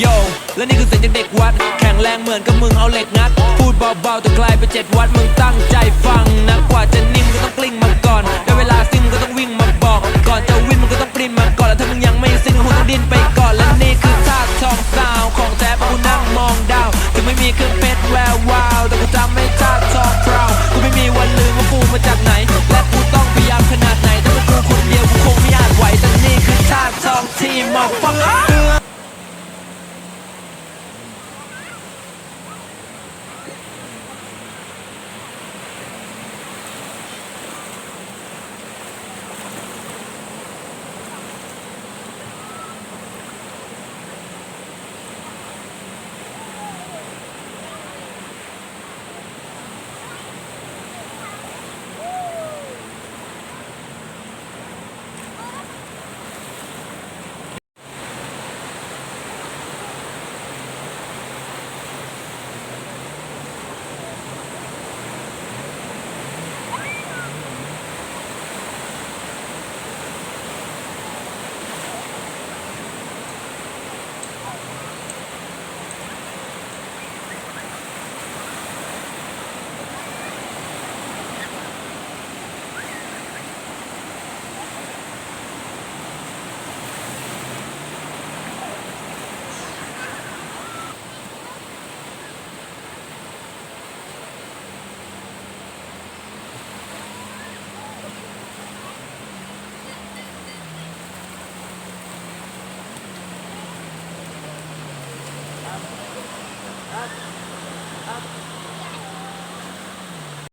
โยและนี่คือเสียงจากเด็กวัด แข็งแรงเหมือนกับมึงเอาเหล็กงัด พูดเบาๆแต่ไกลไปเจ็ดวัดมึงตั้งใจฟังนะกว่าจะนิ่มก็ต้องกลิ้งมาก่อนได้เวลาสิ้นก็ต้องวิ่งมาบอก ก่อนจะวิ่งมันก็ต้องปรินมาก่อนแล้วถ้ามึงยังไม่ซิ่งก็คงต้องดิ้นไปก่อนและนี่คือท่าทองสาวของแท้เพราะกูนั่งมองดาวถึงไม่มีเครื่องเพชรแวววาวแต่กูจำไม่ท่าทองพราวกูไม่มีวันลืมว่ากูมาจากไหน และกูต้องพยายามขนาดไหนถ้าเป็นกูคนเดียวกูคงไม่อาจไหวแต่นี่คือท่าทองที่มองฟัง At